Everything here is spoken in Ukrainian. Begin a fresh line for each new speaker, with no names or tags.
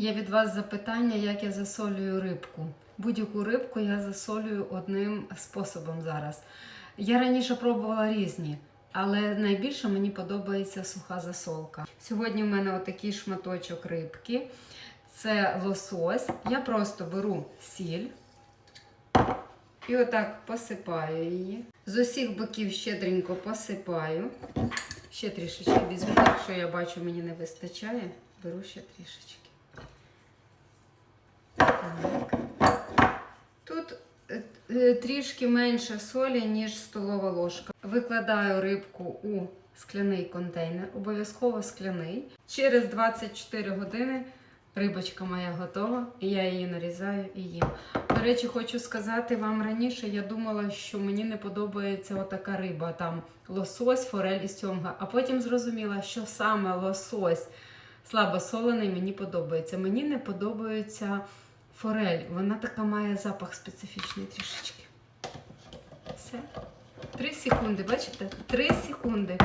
Є від вас запитання, як я засолюю рибку. Будь-яку рибку я засолюю одним способом зараз. Я раніше пробувала різні, але найбільше мені подобається суха засолка. Сьогодні в мене отакий шматочок рибки. Це лосось. Я просто беру сіль і отак посипаю її. З усіх боків щедренько посипаю. Ще трішечки візьму, якщо я бачу, мені не вистачає, беру ще трішечки. Трішки менше солі, ніж столова ложка. Викладаю рибку у скляний контейнер, обов'язково скляний. Через 24 години рибочка моя готова, і я її нарізаю і їм. До речі, хочу сказати вам раніше, я думала, що мені не подобається отака риба, там лосось, форель і сьомга. А потім зрозуміла, що саме лосось слабосолений мені подобається. Мені не подобається форель. Вона така має запах специфічний трішечки. Все. Три секунди, бачите? Три секунди.